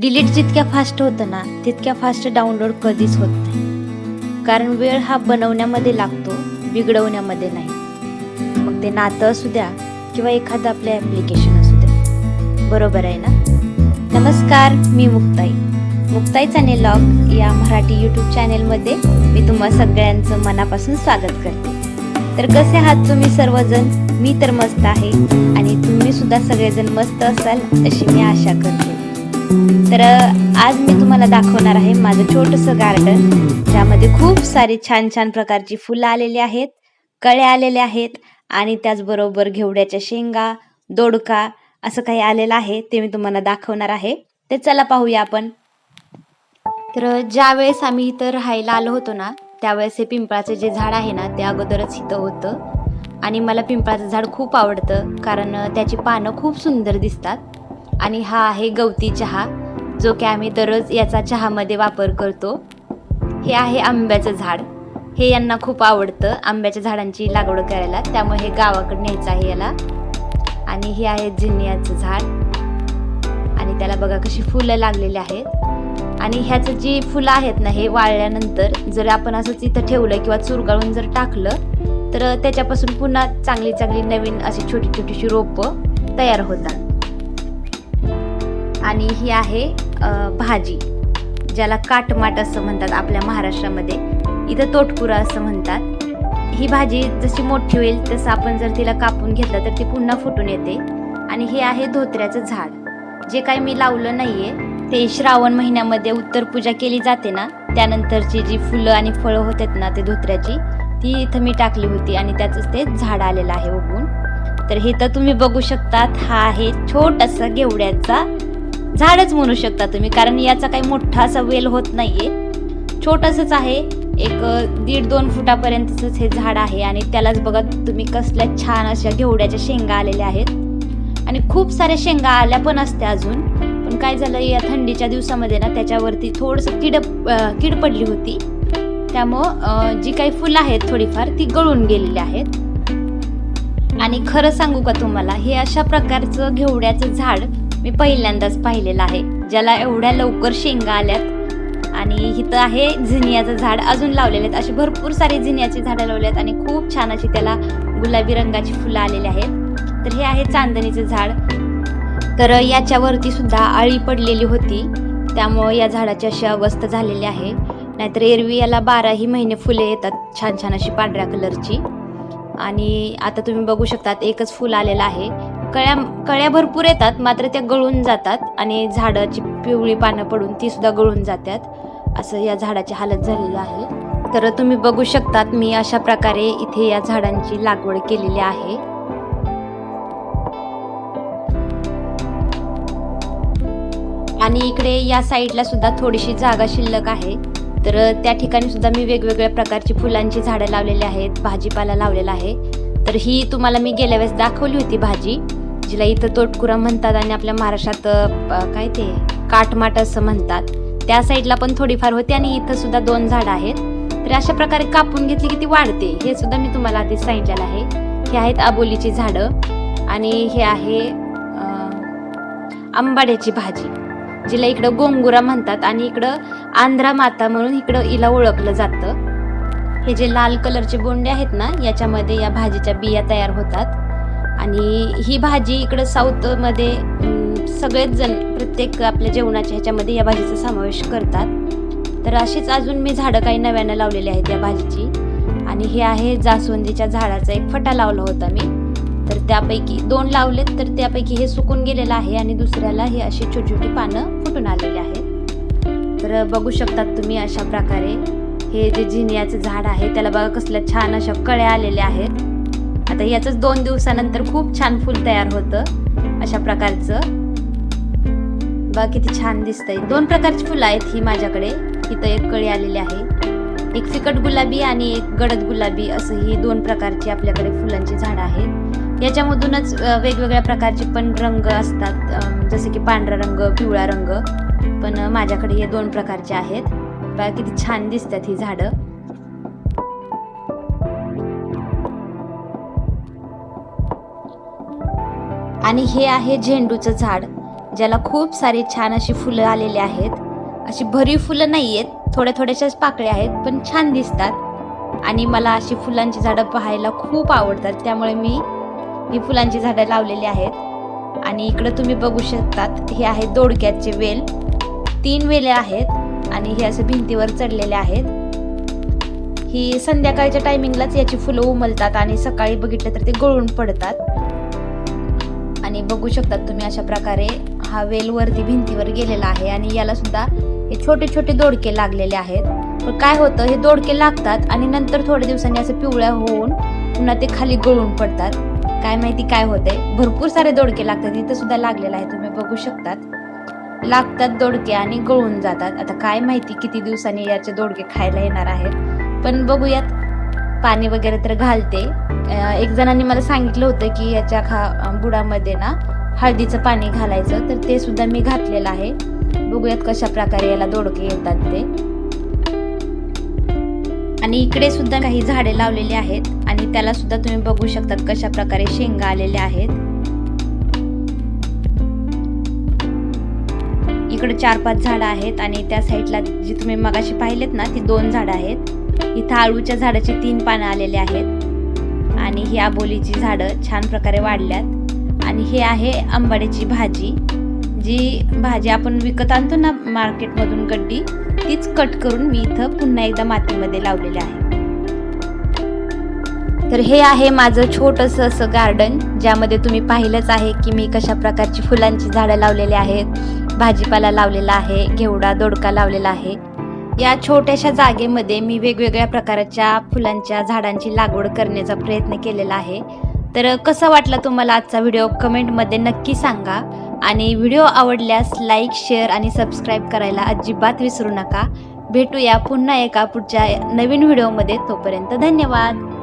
Delete जितक्या fast होतं ना तितक्या फास्ट डाउनलोड कधीच होत नाही. कारण वेळ हा बनवण्यामध्ये लागतो बिघडवण्यामध्ये नाही. मग ते नातं असू द्या किंवा एखादं आपलं ॲप्लिकेशन असू द्या. बरोबर आहे ना? नमस्कार मी मुक्ताई. मुक्ताई चॅनेल लॉग या मराठी यूट्यूब चॅनेलमध्ये मी तुम्हा सगळ्यांचं मनापासून स्वागत करते. तर कसे आहात तुम्ही सर्वजण? मी तर मस्त आहे आणि तुम्ही सुद्धा सगळेजण मस्त असाल अशी मी आशा करते. तर आज मी तुम्हाला दाखवणार आहे माझं छोटंसं गार्डन ज्यामध्ये खूप सारी छान छान प्रकारची फुलं आलेली आहेत कळ्या आलेल्या आहेत आणि त्याचबरोबर घेवड्याच्या शेंगा दोडका असं काही आलेलं आहे ते मी तुम्हाला दाखवणार आहे. ते चला पाहूया आपण. तर ज्या वेळेस आम्ही इथं राहायला आलो होतो ना त्यावेळेस हे पिंपळाचं जे झाड आहे ना ते अगोदरच इथं होतं. आणि मला पिंपळाचं झाड खूप आवडतं कारण त्याची पानं खूप सुंदर दिसतात. आणि हा आहे गवती चहा जो की आम्ही दररोज याचा चहामध्ये वापर करतो. हे आहे आंब्याचं झाड. हे यांना खूप आवडतं आंब्याच्या झाडांची लागवड करायला. त्यामुळे हे गावाकडे न्यायचं आहे याला. आणि हे आहे जिनियाचं झाड. आणि त्याला बघा कशी फुलं लागलेली आहेत. आणि ह्याचं जी फुलं आहेत ना हे वाळल्यानंतर जर आपण असंच इथं ठेवलं किंवा चुरगाळून जर टाकलं तर त्याच्यापासून पुन्हा चांगली चांगली नवीन अशी छोटी छोटीशी रोपं तयार होतात. आणि ही आहे भाजी ज्याला काटमाट असं म्हणतात आपल्या महाराष्ट्रामध्ये. इथं तोटपुरा असं म्हणतात. ही भाजी जशी मोठी होईल तसं आपण जर तिला कापून घेतलं तर ती पुन्हा फुटून येते. आणि हे आहे धोत्र्याचं झाड. जे काही मी लावलं नाही आहे ते श्रावण महिन्यामध्ये उत्तर पूजा केली जाते ना त्यानंतरची जी फुलं आणि फळं होतात ना ते धोत्र्याची ती इथं मी टाकली होती आणि त्याचंच ते झाड आलेलं आहे उगून तर हे तर तुम्ही बघू शकतात हा आहे छोटासा घेवड्याचा झाडच म्हणू शकता तुम्ही कारण याचा काही मोठा असा वेल होत नाहीये. छोटसच आहे एक दीड दोन फुटापर्यंतच हे झाड आहे आणि त्यालाच बघा तुम्ही कसल्या छान अशा घेवड्याच्या शेंगा आलेल्या आहेत. आणि खूप साऱ्या शेंगा आल्या पण असत्या अजून पण काय झालं या थंडीच्या दिवसामध्ये ना त्याच्यावरती थोडंसं किड कीड पडली होती. त्यामुळं जी काही फुलं आहेत थोडीफार ती गळून गेलेली आहेत. आणि खरं सांगू का तुम्हाला हे अशा प्रकारचं घेवड्याचं झाड मी पहिल्यांदाच पाहिलेला आहे. ज्याला एवढ्या लवकर शेंगा आल्यात. आणि इथं आहे झिनियाचं झाड. अजून लावलेले आहेत. अशी भरपूर सारी झिनियाची झाडं लावली आहेत. आणि खूप छान अशी त्याला गुलाबी रंगाची फुलं आलेली आहेत. तर हे आहे चांदणीचं झाड. तर याच्यावरती सुद्धा आळी पडलेली होती. त्यामुळं या झाडाची अशी अवस्था झालेली आहे. नाहीतर एरवी याला बाराही महिने फुले येतात. छान छान अशी पांढऱ्या कलरची. आणि आता तुम्ही बघू शकतात एकच फुल आलेलं आहे. कळ्या कळ्या भरपूर येतात मात्र त्या गळून जातात आणि झाडाची पिवळी पानं पडून ती सुद्धा गळून जातात. असं या झाडाची हालत झालेली आहे. तर तुम्ही बघू शकतात मी अशा प्रकारे इथे या झाडांची लागवड केलेली आहे. आणि इकडे या साईडला सुद्धा थोडीशी जागा शिल्लक आहे. तर त्या ठिकाणी सुद्धा मी वेगवेगळ्या प्रकारची फुलांची झाडं लावलेली आहेत भाजीपाला लावलेला आहे. तर ही तुम्हाला मी गेल्या वेळेस दाखवली होती भाजी. जिला इथं तोटकुरा म्हणतात आणि आपल्या महाराष्ट्रात काय ते काटमाट असं म्हणतात. त्या साईडला पण थोडीफार होते आणि इथं सुद्धा दोन झाडं आहेत. तर अशा प्रकारे कापून घेतली की ती वाढते. हे सुद्धा मी तुम्हाला आधीच सांगितलेलं आहे. हे आहेत आबोलीची झाडं आणि हे आहे आंबाड्याची भाजी जिला इकडं गोंगुरा म्हणतात आणि इकडं आंध्रा माता म्हणून इकडं हिला ओळखलं जातं. हे जे लाल कलरचे बोंडे आहेत ना याच्यामध्ये या भाजीच्या बिया तयार होतात. आणि ही भाजी इकडं साऊथमध्ये सगळेच जण प्रत्येक आपल्या जेवणाच्या ह्याच्यामध्ये या भाजीचा समावेश करतात. तर अशीच अजून मी झाडं काही नव्यानं लावलेली आहेत या भाजीची. आणि हे आहे जास्वंदीच्या झाडाचा एक फटा लावला होता मी. तर त्यापैकी दोन लावलेत तर त्यापैकी हे सुकून गेलेलं आहे आणि दुसऱ्याला हे अशी छोटी छोटी पानं फुटून आलेली आहेत. तर बघू शकतात तुम्ही अशा प्रकारे हे जे झिनियाचं झाड आहे त्याला बघा कसल्या छान अशा कळ्या आलेल्या आहेत. आता याचंच दोन दिवसानंतर खूप छान फुल तयार होतं अशा प्रकारचं. बघा किती छान दिसतंय. दोन प्रकारची फुलं आहेत ही माझ्याकडे. इथं एक कळी आलेली आहे. एक फिकट गुलाबी आणि एक गडद गुलाबी असं ही दोन प्रकारची आपल्याकडे फुलांची झाडं आहेत. याच्यामधूनच वेगवेगळ्या प्रकारचे पण रंग असतात. जसे की पांढरा रंग पिवळा रंग. पण माझ्याकडे हे दोन प्रकारचे आहेत. बघा किती छान दिसतात ही झाडं. आणि हे आहे झेंडूचं झाड ज्याला खूप सारे छान अशी फुलं आलेली आहेत. अशी भरीव फुलं नाही आहेत थोड्या थोड्याशाच पाकळ्या आहेत पण छान दिसतात. आणि मला अशी फुलांची झाडं पाहायला खूप आवडतात त्यामुळे मी ही फुलांची झाडं लावलेली आहेत. आणि इकडं तुम्ही बघू शकतात हे आहे दोडक्याचे वेल. तीन वेले आहेत आणि हे असं भिंतीवर चढलेले आहेत. ही संध्याकाळच्या टायमिंगलाच याची फुलं उमलतात आणि सकाळी बघितलं तर ते गळून पडतात. आणि बघू शकतात तुम्ही अशा प्रकारे हा वेलवरती भिंतीवर गेलेला आहे आणि याला सुद्धा हे छोटे छोटे दोडके लागलेले आहेत. पण काय होतं हे दोडके लागतात आणि नंतर थोड्या दिवसांनी असं पिवळ्या होऊन पुन्हा ते खाली गळून पडतात. काय माहिती काय होतंय? भरपूर सारे दोडके लागतात. इथं सुद्धा लागलेलं आहे. तुम्ही बघू शकतात. लागतात दोडके आणि गळून जातात. आता काय माहिती किती दिवसांनी याचे दोडके खायला येणार आहेत. पण बघूयात. पाणी वगैरे तर घालते. एक जणांनी मला सांगितलं होतं की याच्या खा बुडामध्ये ना हळदीचं पाणी घालायचं तर ते सुद्धा मी घातलेलं आहे. बघूयात कशा प्रकारे याला दोडके येतात ते. आणि इकडे सुद्धा काही झाडे लावलेली आहेत आणि त्याला सुद्धा तुम्ही बघू शकतात कशा प्रकारे शेंगा आलेल्या आहेत. इकडे चार पाच झाडं आहेत आणि त्या साईडला जी तुम्ही मगाशी पाहिलेत ना ती दोन झाडं आहेत. इथं आळूच्या झाडाची तीन पानं आलेली आहेत. आणि ही आबोलीची झाडं छान प्रकारे वाढल्यात. आणि हे आहे आंबाड्याची भाजी. जी भाजी आपण विकत आणतो ना मार्केटमधून गड्डी तीच कट करून मी इथं पुन्हा एकदा मातीमध्ये लावलेली आहे. तर हे आहे माझं छोटंसं असं गार्डन ज्यामध्ये तुम्ही पाहिलंच आहे की मी कशा प्रकारची फुलांची झाडं लावलेली आहेत. भाजीपाला लावलेला आहे घेवडा दोडका लावलेला आहे. या छोट्याशा जागेमध्ये मी वेगवेगळ्या प्रकारच्या फुलांच्या झाडांची लागवड करण्याचा प्रयत्न केलेला आहे. तर कसा वाटला तुम्हाला आजचा व्हिडिओ? कमेंटमध्ये नक्की सांगा. आणि व्हिडिओ आवडल्यास लाईक शेअर आणि सबस्क्राईब करायला अजिबात विसरू नका. भेटूया पुन्हा एका पुढच्या नवीन व्हिडिओमध्ये. तोपर्यंत धन्यवाद.